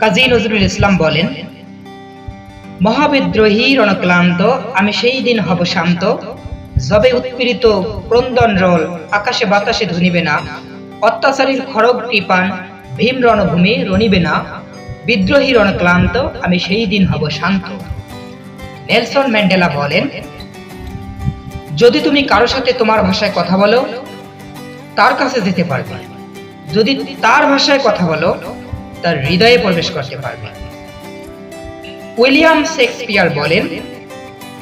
কাজী নজরুল ইসলাম বলেন, মহাবিদ্রোহী রণক্লান্ত, আমি সেই দিন হব শান্ত। যবে উৎপীড়িত ক্রন্দন রোল আকাশে বাতাসে ধনিবে না। অত্যাচারীর খড়গ কৃপান ভীম রণভূমি রণিবে না। বিদ্রোহী রণক্লান্ত, আমি সেই দিন হব শান্ত। নেলসন ম্যান্ডেলা বলেন, যদি তুমি কারও সাথে তোমার ভাষায় কথা বলো, তার কাছে যেতে পারবে। যদি তার ভাষায় কথা বলো তার হৃদয়ে প্রবেশ করতে পারবে। উইলিয়াম শেক্সপিয়ার বলেন,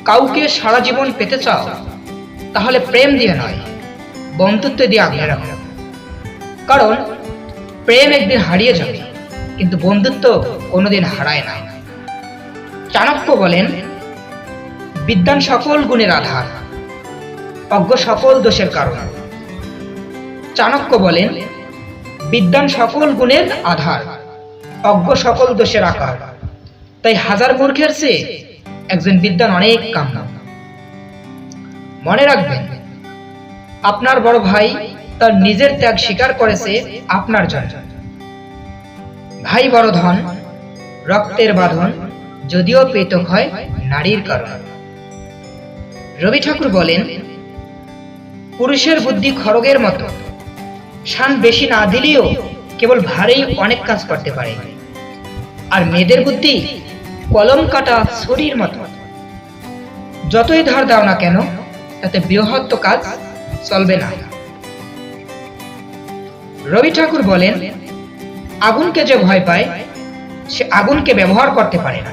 কাউকে সারা জীবন পেতে চাও, তাহলে প্রেম দিয়ে নয়, বন্ধুত্ব দিয়ে আগলে রাখো। কারণ, প্রেম একদিন হারিয়ে যাবে, কিন্তু বন্ধুত্ব কোনোদিন হারায় না। চাণক্য বলেন, বিদ্যান সকল গুণের আধার, অজ্ঞ সকল দোষের কারণ। চাণক্য বলেন, বিদ্যান সকল গুণের আধার। অজ্ঞ সকল দোষের আকার। তাই হাজার মূর্খের চেয়ে একজন বিদ্যান অনেক কাম মনে রাখবেন, আপনার বড় ভাই তার নিজের ত্যাগ স্বীকার করেছে আপনার জন্য। ভাই বড় ধন, রক্তের বাঁধন, যদিও পেতক হয় নারীর কারণ। রবি ঠাকুর বলেন, পুরুষের বুদ্ধি খড়গের মতো। শান বেশি না দিলেও কেবল ভারেই অনেক কাজ করতে পারে। আর মেয়েদের বুদ্ধি কলম কাটা শরীর মতো। যতই ধার দাও না কেন, তাতে বৃহত্ত কাজ চলবে না। রবি ঠাকুর বলেন, আগুনকে যে ভয় পায়, সে আগুনকে ব্যবহার করতে পারে না।